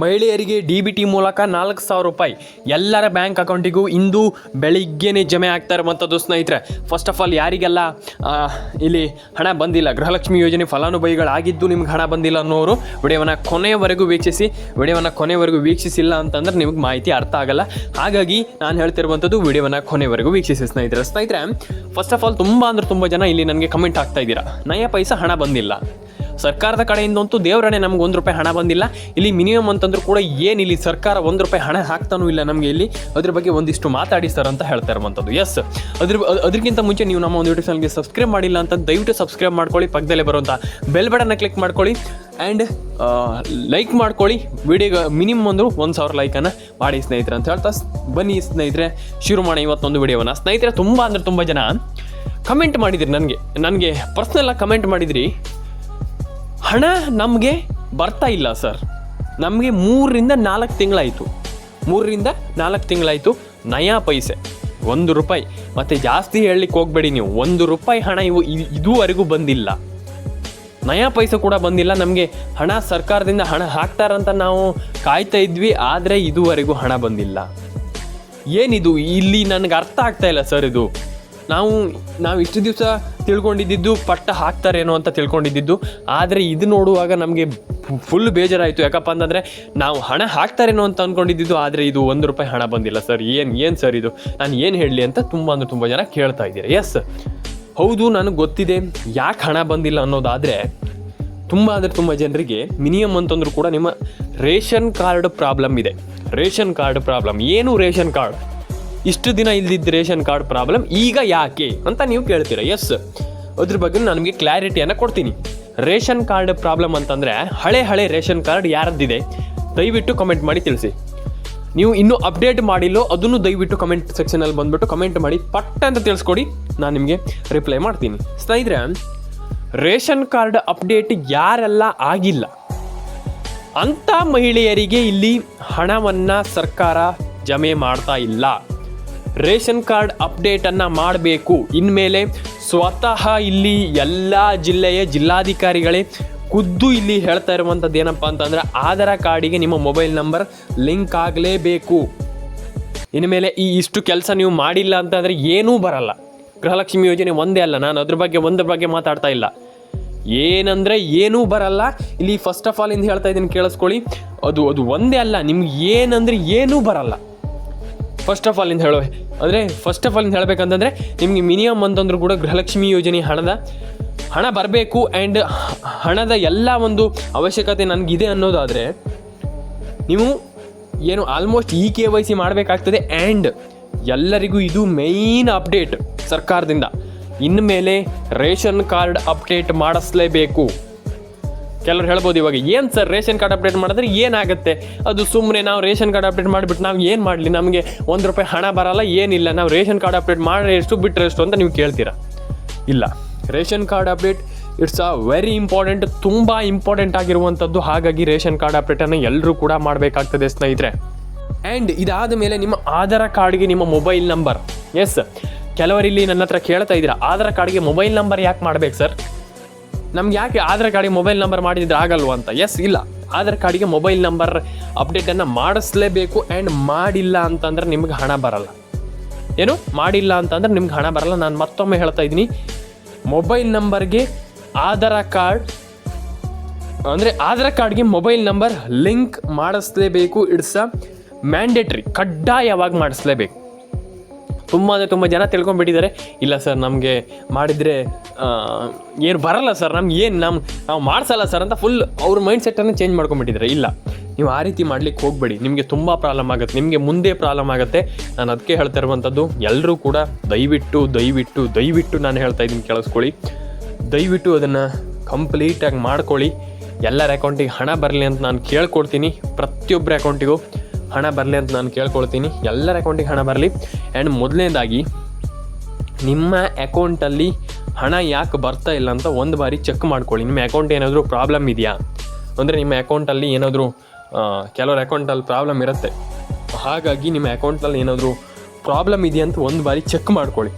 ಮಹಿಳೆಯರಿಗೆ D B T ಮೂಲಕ ನಾಲ್ಕು ಸಾವಿರ ರೂಪಾಯಿ. ಎಲ್ಲರ ಬ್ಯಾಂಕ್ ಅಕೌಂಟಿಗೂ ಇಂದು ಬೆಳಿಗ್ಗೆನೇ ಜಮೆ ಆಗ್ತಾ ಇರುವಂಥದ್ದು ಸ್ನೇಹಿತರೆ. ಫಸ್ಟ್ ಆಫ್ ಆಲ್ ಯಾರಿಗೆಲ್ಲ ಇಲ್ಲಿ ಹಣ ಬಂದಿಲ್ಲ, ಗೃಹಲಕ್ಷ್ಮಿ ಯೋಜನೆ ಫಲಾನುಭವಿಗಳಾಗಿದ್ದು ನಿಮ್ಗೆ ಹಣ ಬಂದಿಲ್ಲ ಅನ್ನೋರು, ವಿಡಿಯೋವನ್ನು ಕೊನೆಯವರೆಗೂ ವೀಕ್ಷಿಸಿ, ವಿಡಿಯೋವನ್ನು ಕೊನೆಯವರೆಗೂ ವೀಕ್ಷಿಸಿಲ್ಲ ಅಂತಂದ್ರೆ ನಿಮಗೆ ಮಾಹಿತಿ ಅರ್ಥ ಆಗಲ್ಲ. ಹಾಗಾಗಿ ನಾನು ಹೇಳ್ತಿರುವಂಥದ್ದು ವಿಡಿಯೋವನ್ನು ಕೊನೆಯವರೆಗೂ ವೀಕ್ಷಿಸಿ ಸ್ನೇಹಿತರೆ. ಸ್ನೇಹಿತರೆ ಫಸ್ಟ್ ಆಫ್ ಆಲ್ ತುಂಬ ಅಂದ್ರೆ ತುಂಬ ಜನ ಇಲ್ಲಿ ನನಗೆ ಕಮೆಂಟ್ ಆಗ್ತಾ ಇದ್ದೀರಾ. ನಯ ಪೈಸಾ ಹಣ ಬಂದಿಲ್ಲ. ಸರ್ಕಾರದ ಕಡೆಯಿಂದಂತೂ ದೇವರಣೆ ನಮ್ಗೆ ಒಂದು ರೂಪಾಯಿ ಹಣ ಬಂದಿಲ್ಲ. ಇಲ್ಲಿ ಮಿನಿಮಮ್ ಅಂತಂದ್ರೂ ಕೂಡ ಏನಿಲ್ಲಿ ಸರ್ಕಾರ ಒಂದು ರೂಪಾಯಿ ಹಣ ಹಾಕ್ತಾನೂ ಇಲ್ಲ ನಮಗೆ ಇಲ್ಲಿ. ಅದ್ರ ಬಗ್ಗೆ ಒಂದಿಷ್ಟು ಮಾತಾಡಿ ಸರ್ ಅಂತ ಹೇಳ್ತಾ ಇರುವಂಥದ್ದು ಎಸ್ ಅದ್ರ ಅದಕ್ಕಿಂತ ಮುಂಚೆ ನೀವು ನಮ್ಮ ಒಂದು ಯೂಟ್ಯೂಬ್ ಚಾನಲ್ಗೆ ಸಬ್ಸ್ಕ್ರೈಬ್ ಮಾಡಿಲ್ಲ ಅಂತ ದಯವಿಟ್ಟು ಸಬ್ಸ್ಕ್ರೈಬ್ ಮಾಡ್ಕೊಳ್ಳಿ, ಪಕ್ಕದಲ್ಲೇ ಬರುವಂಥ ಬೆಲ್ ಬಟನ್ನ ಕ್ಲಿಕ್ ಮಾಡ್ಕೊಳ್ಳಿ ಆ್ಯಂಡ್ ಲೈಕ್ ಮಾಡ್ಕೊಳ್ಳಿ. ವಿಡಿಯೋಗೆ ಮಿನಿಮಮ್ ಒಂದು ಒಂದು ಸಾವಿರ ಲೈಕನ್ನು ಮಾಡಿ ಸ್ನೇಹಿತರೆ ಅಂತ ಹೇಳ್ತಾ ಬನ್ನಿ ಸ್ನೇಹಿತರೆ. ಶುರು ಮಾಡಿ ಇವತ್ತೊಂದು ವಿಡಿಯೋವನ್ನು ಸ್ನೇಹಿತರೆ, ತುಂಬ ಅಂದರೆ ತುಂಬ ಜನ ಕಮೆಂಟ್ ಮಾಡಿದಿರಿ ನನಗೆ. ನನಗೆ ಪರ್ಸ್ನಲ್ಲಾಗಿ ಕಮೆಂಟ್ ಮಾಡಿದಿರಿ. ಹಣ ನಮಗೆ ಬರ್ತಾ ಇಲ್ಲ, ಸರ್. ನಮಗೆ ಮೂರರಿಂದ ನಾಲ್ಕು ತಿಂಗಳಾಯಿತು. ಮೂರರಿಂದ ನಾಲ್ಕು ತಿಂಗಳಾಯಿತು ನಯಾ ಪೈಸೆ, ಒಂದು ರೂಪಾಯಿ. ಮತ್ತು ಜಾಸ್ತಿ ಹೇಳಲಿಕ್ಕೆ ಹೋಗಬೇಡಿ ನೀವು. ಒಂದು ರೂಪಾಯಿ ಹಣ ಇವು ಇದುವರೆಗೂ ಬಂದಿಲ್ಲ. ನಯಾ ಪೈಸೆ ಕೂಡ ಬಂದಿಲ್ಲ. ನಮಗೆ ಹಣ ಸರ್ಕಾರದಿಂದ ಹಣ ಹಾಕ್ತಾರಂತ ನಾವು ಕಾಯ್ತಾ ಇದ್ವಿ, ಆದರೆ ಇದುವರೆಗೂ ಹಣ ಬಂದಿಲ್ಲ. ಏನಿದು? ಇಲ್ಲಿ ನನಗೆ ಅರ್ಥ ಆಗ್ತಾ ಇಲ್ಲ, ಸರ್, ಇದು. ನಾವು ನಾವು ಇಷ್ಟು ದಿವಸ ತಿಳ್ಕೊಂಡಿದ್ದು, ಪಟ್ಟ ಹಾಕ್ತಾರೇನೋ ಅಂತ ತಿಳ್ಕೊಂಡಿದ್ದು. ಆದರೆ ಇದು ನೋಡುವಾಗ ನಮಗೆ ಫುಲ್ ಬೇಜಾರಾಯಿತು. ಯಾಕಪ್ಪ ಅಂತಂದರೆ ನಾವು ಹಣ ಹಾಕ್ತಾರೇನೋ ಅಂತ ಅಂದ್ಕೊಂಡಿದ್ದು ಆದರೆ ಇದು ಒಂದು ರೂಪಾಯಿ ಹಣ ಬಂದಿಲ್ಲ ಸರ್. ಏನು ಏನು ಸರ್ ಇದು? ನಾನು ಏನು ಹೇಳಲಿ ಅಂತ ತುಂಬ ಅಂದರೆ ತುಂಬ ಜನ ಕೇಳ್ತಾ ಇದ್ದೀರಾ. ಎಸ್ ಹೌದು, ನನಗೆ ಗೊತ್ತಿದೆ. ಯಾಕೆ ಹಣ ಬಂದಿಲ್ಲ ಅನ್ನೋದಾದರೆ ತುಂಬ ಅಂದರೆ ತುಂಬ ಜನರಿಗೆ ಮಿನಿಮಮ್ ಅಂತಂದ್ರೂ ಕೂಡ ನಿಮ್ಮ ರೇಷನ್ ಕಾರ್ಡ್ ಪ್ರಾಬ್ಲಮ್ ಇದೆ. Ration card problem. ಏನು ರೇಷನ್ ಕಾರ್ಡ್? ಇಷ್ಟು ದಿನ ಇಲ್ದಿದ್ದ ರೇಷನ್ ಕಾರ್ಡ್ ಪ್ರಾಬ್ಲಮ್, ಈಗ ಯಾಕೆ ಅಂತ ನೀವು ಕೇಳ್ತೀರಾ? ಎಸ್ ಅದ್ರ ಬಗ್ಗೆ ನಾನು ನಿಮಗೆ ಕ್ಲಾರಿಟಿಯನ್ನು ಕೊಡ್ತೀನಿ. ರೇಷನ್ ಕಾರ್ಡ್ ಪ್ರಾಬ್ಲಮ್ ಅಂತಂದರೆ ಹಳೆ ಹಳೆ ರೇಷನ್ ಕಾರ್ಡ್ ಯಾರದ್ದಿದೆ? ದಯವಿಟ್ಟು ಕಮೆಂಟ್ ಮಾಡಿ ತಿಳಿಸಿ. ನೀವು ಇನ್ನೂ ಅಪ್ಡೇಟ್ ಮಾಡಿಲ್ಲೋ ಅದನ್ನು ದಯವಿಟ್ಟು ಕಮೆಂಟ್ ಸೆಕ್ಷನಲ್ಲಿ ಬಂದುಬಿಟ್ಟು ಕಮೆಂಟ್ ಮಾಡಿ ಪಟ್ಟ ಅಂತ ತಿಳಿಸ್ಕೊಡಿ, ನಾನು ನಿಮಗೆ ರಿಪ್ಲೈ ಮಾಡ್ತೀನಿ. ಸ್ನೇಹಿತರೆ, ರೇಷನ್ ಕಾರ್ಡ್ ಅಪ್ಡೇಟ್ ಯಾರೆಲ್ಲ ಆಗಿಲ್ಲ? ಅಂಥ ಮಹಿಳೆಯರಿಗೆ ಇಲ್ಲಿ ಹಣವನ್ನು ಸರ್ಕಾರ ಜಮೆ ಮಾಡ್ತಾ ಇಲ್ಲ. ರೇಷನ್ ಕಾರ್ಡ್ ಅಪ್ಡೇಟನ್ನು ಮಾಡಬೇಕು. ಇನ್ಮೇಲೆ ಸ್ವತಃ ಇಲ್ಲಿ ಎಲ್ಲ ಜಿಲ್ಲೆಯ ಜಿಲ್ಲಾಧಿಕಾರಿಗಳೇ ಖುದ್ದು ಇಲ್ಲಿ ಹೇಳ್ತಾ ಇರುವಂಥದ್ದು ಏನಪ್ಪ ಅಂತಂದರೆ ಆಧಾರ್ ಕಾರ್ಡಿಗೆ ನಿಮ್ಮ ಮೊಬೈಲ್ ನಂಬರ್ ಲಿಂಕ್ ಆಗಲೇಬೇಕು. ಇನ್ಮೇಲೆ ಈ ಇಷ್ಟು ಕೆಲಸ ನೀವು ಮಾಡಿಲ್ಲ ಅಂತಂದರೆ ಏನೂ ಬರಲ್ಲ. ಗೃಹಲಕ್ಷ್ಮಿ ಯೋಜನೆ ಒಂದೇ ಅಲ್ಲ, ನಾನು ಅದ್ರ ಬಗ್ಗೆ ಒಂದ್ರ ಬಗ್ಗೆ ಮಾತಾಡ್ತಾ ಇಲ್ಲ. ಏನಂದರೆ ಏನೂ ಬರಲ್ಲ. ಇಲ್ಲಿ ಫಸ್ಟ್ ಆಫ್ ಆಲ್ ಇಂದ ಹೇಳ್ತಾ ಇದ್ದೀನಿ ಕೇಳಿಸ್ಕೊಳ್ಳಿ. ಅದು ಅದು ಒಂದೇ ಅಲ್ಲ, ನಿಮ್ಗೆ ಏನಂದರೆ ಏನೂ ಬರಲ್ಲ. ಫಸ್ಟ್ ಆಫ್ ಆಲ್ ಇಂದ ಹೇಳುವೆ. ಅಂದರೆ ಫಸ್ಟ್ ಆಫ್ ಆಲ್ ಇಂದ ಹೇಳಬೇಕಂತಂದರೆ ನಿಮಗೆ ಮಿನಿಮಮ್ ಅಂತಂದ್ರೂ ಕೂಡ ಗೃಹಲಕ್ಷ್ಮಿ ಯೋಜನೆ ಹಣದ, ಹಣ ಬರಬೇಕು ಆ್ಯಂಡ್ ಹಣದ ಎಲ್ಲ ಒಂದು ಅವಶ್ಯಕತೆ ನನಗಿದೆ ಅನ್ನೋದಾದರೆ ನೀವು ಏನು almost E K Y C ಮಾಡಬೇಕಾಗ್ತದೆ ಆ್ಯಂಡ್ ಎಲ್ಲರಿಗೂ ಇದು ಮೇಯ್ನ್ ಅಪ್ಡೇಟ್ ಸರ್ಕಾರದಿಂದ. ಇನ್ಮೇಲೆ ರೇಷನ್ ಕಾರ್ಡ್ ಅಪ್ಡೇಟ್ ಮಾಡಿಸ್ಲೇಬೇಕು. ಕೆಲವ್ರು ಹೇಳ್ಬೋದು ಇವಾಗ, ಏನು ಸರ್ ರೇಷನ್ ಕಾರ್ಡ್ ಅಪ್ಡೇಟ್ ಮಾಡಿದ್ರೆ ಏನಾಗುತ್ತೆ? ಅದು ಸುಮ್ಮನೆ ನಾವು ರೇಷನ್ ಕಾರ್ಡ್ ಅಪ್ಡೇಟ್ ಮಾಡಿಬಿಟ್ಟು ನಾವು ಏನು ಮಾಡಲಿ? ನಮಗೆ ಒಂದು ರೂಪಾಯಿ ಹಣ ಬರಲ್ಲ, ಏನಿಲ್ಲ. ನಾವು ರೇಷನ್ ಕಾರ್ಡ್ ಅಪ್ಡೇಟ್ ಮಾಡಿ ಎಷ್ಟು ಬಿಟ್ಟರೆ ಎಷ್ಟು ಅಂತ ನೀವು ಕೇಳ್ತೀರಾ? ಇಲ್ಲ. Ration card update it's a very important ತುಂಬ ಇಂಪಾರ್ಟೆಂಟ್ ಆಗಿರುವಂಥದ್ದು ಹಾಗಾಗಿ ರೇಷನ್ ಕಾರ್ಡ್ ಅಪ್ಡೇಟನ್ನು ಎಲ್ಲರೂ ಕೂಡ ಮಾಡಬೇಕಾಗ್ತದೆ ಸ್ನೇಹಿತರೆ. ಆ್ಯಂಡ್ ಇದಾದ ಮೇಲೆ ನಿಮ್ಮ ಆಧಾರ್ ಕಾರ್ಡ್ಗೆ ನಿಮ್ಮ ಮೊಬೈಲ್ ನಂಬರ್ ಎಸ್ ಕೆಲವರಿಲ್ಲಿ ನನ್ನ ಹತ್ರ ಕೇಳ್ತಾ ಇದ್ದೀರಾ, ಆಧಾರ್ ಕಾರ್ಡ್ಗೆ ಮೊಬೈಲ್ ನಂಬರ್ ಯಾಕೆ ಮಾಡ್ಬೇಕು ಸರ್ ನಮ್ಗೆ ಯಾಕೆ ಆಧಾರ್ ಕಾರ್ಡಿಗೆ ಮೊಬೈಲ್ ನಂಬರ್ ಮಾಡಿದ್ರೆ ಆಗಲ್ವಾ ಅಂತ? ಎಸ್ ಇಲ್ಲ. ಆಧಾರ್ ಕಾರ್ಡಿಗೆ ಮೊಬೈಲ್ ನಂಬರ್ ಅಪ್ಡೇಟನ್ನು ಮಾಡಿಸ್ಲೇಬೇಕು ಆ್ಯಂಡ್ ಮಾಡಿಲ್ಲ ಅಂತಂದ್ರೆ ನಿಮ್ಗೆ ಹಣ ಬರಲ್ಲ. ಏನು? ಮಾಡಿಲ್ಲ ಅಂತಂದ್ರೆ ನಿಮ್ಗೆ ಹಣ ಬರಲ್ಲ. ನಾನು ಮತ್ತೊಮ್ಮೆ ಹೇಳ್ತಾ ಇದ್ದೀನಿ. ಮೊಬೈಲ್ ನಂಬರ್ಗೆ ಆಧಾರ್ ಕಾರ್ಡ್, ಅಂದರೆ ಆಧಾರ್ ಕಾರ್ಡ್ಗೆ ಮೊಬೈಲ್ ನಂಬರ್ ಲಿಂಕ್ ಮಾಡಿಸ್ಲೇಬೇಕು. ಇಟ್ಸ್ ಅ ಮ್ಯಾಂಡೇಟ್ರಿ ಕಡ್ಡಾಯವಾಗಿ ಮಾಡಿಸ್ಲೇಬೇಕು. ತುಂಬ ಅಂದರೆ ತುಂಬ ಜನ ತಿಳ್ಕೊಂಡ್ಬಿಟ್ಟಿದ್ದಾರೆ. ಇಲ್ಲ ಸರ್, ನಮಗೆ ಮಾಡಿದರೆ ಏನು ಬರಲ್ಲ ಸರ್, ನಮ್ಗೆ ಏನು ನಮ್ಮ ನಾವು ಮಾಡಿಸಲ್ಲ ಸರ್ ಅಂತ ಫುಲ್ ಅವ್ರ ಮೈಂಡ್ ಸೆಟ್ಟನ್ನು ಚೇಂಜ್ ಮಾಡ್ಕೊಂಡ್ಬಿಟ್ಟಿದ್ದಾರೆ. ಇಲ್ಲ, ನೀವು ಆ ರೀತಿ ಮಾಡ್ಲಿಕ್ಕೆ ಹೋಗಬೇಡಿ. ನಿಮಗೆ ತುಂಬ ಪ್ರಾಬ್ಲಮ್ ಆಗುತ್ತೆ. ನಿಮಗೆ ಮುಂದೆ ಪ್ರಾಬ್ಲಮ್ ಆಗುತ್ತೆ. ನಾನು ಅದಕ್ಕೆ ಹೇಳ್ತಾ ಇರುವಂಥದ್ದು ಎಲ್ಲರೂ ಕೂಡ ದಯವಿಟ್ಟು ದಯವಿಟ್ಟು ದಯವಿಟ್ಟು ನಾನು ಹೇಳ್ತಾ ಇದ್ದೀನಿ ಕೇಳಿಸ್ಕೊಳ್ಳಿ. ದಯವಿಟ್ಟು ಅದನ್ನು ಕಂಪ್ಲೀಟಾಗಿ ಮಾಡ್ಕೊಳ್ಳಿ. ಎಲ್ಲರ ಅಕೌಂಟಿಗೆ ಹಣ ಬರಲಿ ಅಂತ ನಾನು ಕೇಳ್ಕೊಡ್ತೀನಿ. ಪ್ರತಿಯೊಬ್ಬರ ಅಕೌಂಟಿಗೂ ಹಣ ಬರಲಿ ಅಂತ ನಾನು ಕೇಳ್ಕೊಳ್ತೀನಿ. ಎಲ್ಲರ ಅಕೌಂಟಿಗೆ ಹಣ ಬರಲಿ. ಆ್ಯಂಡ್ ಮೊದಲನೇದಾಗಿ, ನಿಮ್ಮ ಅಕೌಂಟಲ್ಲಿ ಹಣ ಯಾಕೆ ಬರ್ತಾ ಇಲ್ಲ ಅಂತ ಒಂದು ಬಾರಿ ಚೆಕ್ ಮಾಡ್ಕೊಳ್ಳಿ. ನಿಮ್ಮ ಅಕೌಂಟ್ ಏನಾದರೂ ಪ್ರಾಬ್ಲಮ್ ಇದೆಯಾ? ಅಂದರೆ ನಿಮ್ಮ ಅಕೌಂಟಲ್ಲಿ ಏನಾದರೂ ಕೆಲವ್ರ ಅಕೌಂಟಲ್ಲಿ ಪ್ರಾಬ್ಲಮ್ ಇರುತ್ತೆ. ಹಾಗಾಗಿ ನಿಮ್ಮ ಅಕೌಂಟಲ್ಲಿ ಏನಾದರೂ ಪ್ರಾಬ್ಲಮ್ ಇದೆಯಾ ಅಂತ ಒಂದು ಬಾರಿ ಚೆಕ್ ಮಾಡ್ಕೊಳ್ಳಿ.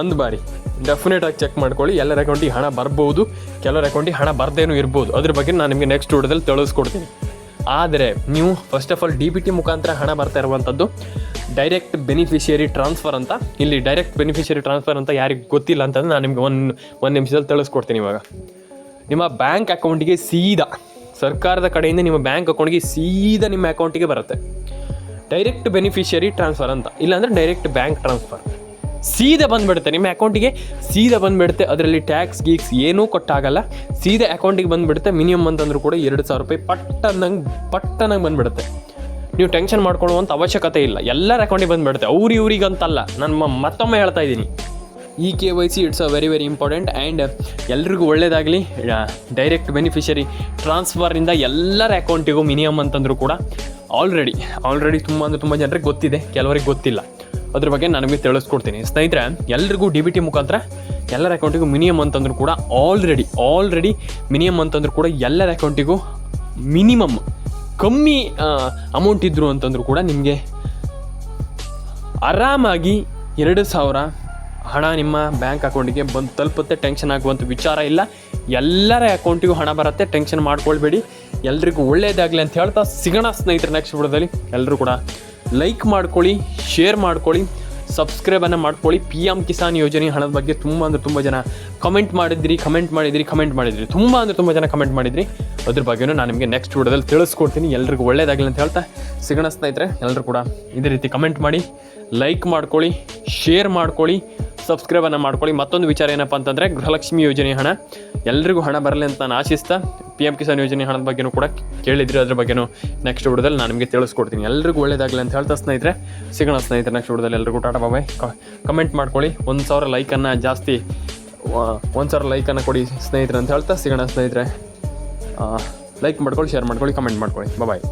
ಒಂದು ಬಾರಿ. ಡೆಫಿನೆಟಾಗಿ ಚೆಕ್ ಮಾಡ್ಕೊಳ್ಳಿ. ಎಲ್ಲರ ಅಕೌಂಟಿಗೆ ಹಣ ಬರ್ಬೋದು. ಕೆಲವರ ಅಕೌಂಟಿಗೆ ಹಣ ಬರ್ದೇನೂ ಇರ್ಬೋದು. ಅದ್ರ ಬಗ್ಗೆ ನಾನು ನಿಮಗೆ ನೆಕ್ಸ್ಟ್ ವಿಡಿಯೋದಲ್ಲಿ ತಿಳಿಸ್ಕೊಡ್ತೀನಿ. ಆದರೆ ನೀವು first of all D B T ಮುಖಾಂತರ ಹಣ ಬರ್ತಾ ಇರುವಂಥದ್ದು ಡೈರೆಕ್ಟ್ ಬೆನಿಫಿಷಿಯರಿ ಟ್ರಾನ್ಸ್ಫರ್ ಅಂತ. ಇಲ್ಲಿ ಡೈರೆಕ್ಟ್ ಬೆನಿಫಿಷಿಯರಿ ಟ್ರಾನ್ಸ್ಫರ್ ಅಂತ ಯಾರಿಗೆ ಗೊತ್ತಿಲ್ಲ ಅಂತಂದ್ರೆ ನಾನು ನಿಮ್ಗೆ ಒಂದು ಒಂದು ನಿಮಿಷದಲ್ಲಿ ತಿಳಿಸ್ಕೊಡ್ತೀನಿ ಇವಾಗ. ನಿಮ್ಮ ಬ್ಯಾಂಕ್ ಅಕೌಂಟಿಗೆ ಸೀದಾ, ಸರ್ಕಾರದ ಕಡೆಯಿಂದ ನಿಮ್ಮ ಬ್ಯಾಂಕ್ ಅಕೌಂಟ್ಗೆ ಸೀದಾ ನಿಮ್ಮ ಅಕೌಂಟಿಗೆ ಬರುತ್ತೆ. ಡೈರೆಕ್ಟ್ ಬೆನಿಫಿಷಿಯರಿ ಟ್ರಾನ್ಸ್ಫರ್ ಅಂತ. ಇಲ್ಲಾಂದರೆ ಡೈರೆಕ್ಟ್ ಬ್ಯಾಂಕ್ ಟ್ರಾನ್ಸ್ಫರ್ ಸೀದಾ ಬಂದ್ಬಿಡುತ್ತೆ. ನಿಮ್ಮ ಅಕೌಂಟಿಗೆ ಸೀದಾ ಬಂದುಬಿಡುತ್ತೆ. ಅದರಲ್ಲಿ ಟ್ಯಾಕ್ಸ್, ಗೀಕ್ಸ್ ಏನೂ ಕೊಟ್ಟಾಗಲ್ಲ. ಸೀದಾ ಅಕೌಂಟಿಗೆ ಬಂದ್ಬಿಡುತ್ತೆ. ಮಿನಿಮಮ್ ಅಂತಂದ್ರೂ ಕೂಡ ಎರಡು ಸಾವಿರ ರೂಪಾಯಿ ಪಟ್ಟನಂಗೆ ಪಟ್ಟನಂಗೆ ಬಂದ್ಬಿಡುತ್ತೆ. ನೀವು ಟೆನ್ಷನ್ ಮಾಡ್ಕೊಳ್ಳುವಂಥ ಅವಶ್ಯಕತೆ ಇಲ್ಲ. ಎಲ್ಲರ ಅಕೌಂಟಿಗೆ ಬಂದುಬಿಡುತ್ತೆ. ಅವ್ರು ಇವ್ರಿಗಂತಲ್ಲ. ನಾನು ಮತ್ತೊಮ್ಮೆ ಹೇಳ್ತಾ ಇದ್ದೀನಿ. ಈ K Y C, it's a very very important and ಎಲ್ರಿಗೂ ಒಳ್ಳೆಯದಾಗಲಿ ಡೈರೆಕ್ಟ್ ಬೆನಿಫಿಷರಿ ಟ್ರಾನ್ಸ್ಫರಿಂದ ಎಲ್ಲರ ಅಕೌಂಟಿಗೂ ಮಿನಿಮಮ್ ಅಂತಂದರೂ ಕೂಡ ಆಲ್ರೆಡಿ ಆಲ್ರೆಡಿ ತುಂಬ ಅಂದರೆ ತುಂಬ ಜನರಿಗೆ ಗೊತ್ತಿದೆ. ಕೆಲವರಿಗೆ ಗೊತ್ತಿಲ್ಲ. ಅದ್ರ ಬಗ್ಗೆ ನಾನು ನಿಮಗೆ ತಿಳಿಸ್ಕೊಡ್ತೀನಿ. ಸ್ನೇಹಿತರೆ, ಎಲ್ರಿಗೂ ಡಿ ಬಿ ಟಿ ಮುಖಾಂತರ ಎಲ್ಲರ ಅಕೌಂಟಿಗೂ ಮಿನಿಮಮ್ ಅಂತಂದ್ರೂ ಕೂಡ ಆಲ್ರೆಡಿ ಆಲ್ರೆಡಿ ಮಿನಿಮಮ್ ಅಂತಂದ್ರೂ ಕೂಡ ಎಲ್ಲರ ಅಕೌಂಟಿಗೂ ಮಿನಿಮಮ್ ಕಮ್ಮಿ ಅಮೌಂಟ್ ಇದ್ದರು ಅಂತಂದ್ರೂ ಕೂಡ ನಿಮಗೆ ಆರಾಮಾಗಿ ಎರಡು ಸಾವಿರ ಹಣ ನಿಮ್ಮ ಬ್ಯಾಂಕ್ ಅಕೌಂಟಿಗೆ ಬಂದು ತಲುಪುತ್ತೆ. ಟೆನ್ಷನ್ ಆಗುವಂಥ ವಿಚಾರ ಇಲ್ಲ. ಎಲ್ಲರ ಅಕೌಂಟಿಗೂ ಹಣ ಬರುತ್ತೆ. ಟೆನ್ಷನ್ ಮಾಡ್ಕೊಳ್ಬೇಡಿ. ಎಲ್ರಿಗೂ ಒಳ್ಳೆಯದಾಗಲಿ ಅಂತ ಹೇಳ್ತಾ ಸಿಗೋಣ ಸ್ನೇಹಿತರ ನೆಕ್ಸ್ಟ್ ವಿಡಿಯೋದಲ್ಲಿ. ಎಲ್ಲರೂ ಕೂಡ ಲೈಕ್ ಮಾಡ್ಕೊಳ್ಳಿ ಶೇರ್ ಮಾಡ್ಕೊಳ್ಳಿ ಸಬ್ಸ್ಕ್ರೈಬನ್ನು ಮಾಡ್ಕೊಳ್ಳಿ. ಪಿ ಎಂ ಕಿಸಾನ್ ಯೋಜನೆ ಹಣದ ಬಗ್ಗೆ ತುಂಬ ಅಂದರೆ ತುಂಬ ಜನ ಕಮೆಂಟ್ ಮಾಡಿದ್ರಿ ಕಮೆಂಟ್ ಮಾಡಿದ್ರಿ ಕಮೆಂಟ್ ಮಾಡಿದ್ರಿ. ತುಂಬ ಅಂದರೆ ತುಂಬ ಜನ ಕಮೆಂಟ್ ಮಾಡಿದ್ರಿ. ಅದ್ರ ಬಗ್ಗೆನೂ ನಾನು ನಿಮಗೆ ನೆಕ್ಸ್ಟ್ ವಿಡಿಯೋದಲ್ಲಿ ತಿಳಿಸ್ಕೊಡ್ತೀನಿ. ಎಲ್ರಿಗೂ ಒಳ್ಳೇದಾಗಲಿ ಅಂತ ಹೇಳ್ತಾ ಸಿಗೋಣ ಸ್ನೇಹಿತರೆ ಎಲ್ಲರೂ ಕೂಡ ಇದೇ ರೀತಿ ಕಮೆಂಟ್ ಮಾಡಿ ಲೈಕ್ ಮಾಡ್ಕೊಳ್ಳಿ ಶೇರ್ ಮಾಡ್ಕೊಳ್ಳಿ. ಸಬ್ಸ್ಕ್ರೈಬನ್ನು ಮಾಡ್ಕೊಳ್ಳಿ. ಮತ್ತೊಂದು ವಿಚಾರ ಏನಪ್ಪ ಅಂತಂದರೆ ಗೃಹಲಕ್ಷ್ಮಿ ಯೋಜನೆ ಹಣ. ಎಲ್ರಿಗೂ ಹಣ ಬರಲಿ ಅಂತ ನಾನು ಆಶಿಸ್ತಾ ಪಿ ಎಂ ಕಿಸಾನ್ ಯೋಜನೆ ಹಣದ ಬಗ್ಗೆನೂ ಕೂಡ ಕೇಳಿದ್ರಿ. ಅದ್ರ ಬಗ್ಗೆನೂ ನೆಕ್ಸ್ಟ್ ವಿಡಿಯೋದಲ್ಲಿ ನಾನು ನಿಮಗೆ ತಿಳಿಸ್ಕೊಡ್ತೀನಿ. ಎಲ್ರಿಗೂ ಒಳ್ಳೇದಾಗಲಿ ಅಂತ ಹೇಳ್ತಾ ಸ್ನೇಹಿತರೆ. ಸಿಗೋಣ ಸ್ನೇಹಿತರೆ ನೆಕ್ಸ್ಟ್ ವಿಡಿಯೋದಲ್ಲಿ ಎಲ್ರಿಗೂ. ಟಾಟಾ ಬಾಬಾಯ್ ಕಮೆಂಟ್ ಮಾಡ್ಕೊಳ್ಳಿ. ಒಂದು ಸಾವಿರ ಲೈಕನ್ನು ಜಾಸ್ತಿ ಒಂದು ಸಾವಿರ ಲೈಕನ್ನು ಕೊಡಿ ಸ್ನೇಹಿತರೆ ಅಂತ ಹೇಳ್ತಾ ಸಿಗೋಣ ಸ್ನೇಹಿತರೆ. ಲೈಕ್ ಮಾಡ್ಕೊಳ್ಳಿ ಶೇರ್ ಮಾಡ್ಕೊಳ್ಳಿ ಕಮೆಂಟ್ ಮಾಡ್ಕೊಳ್ಳಿ. ಬಾಯ್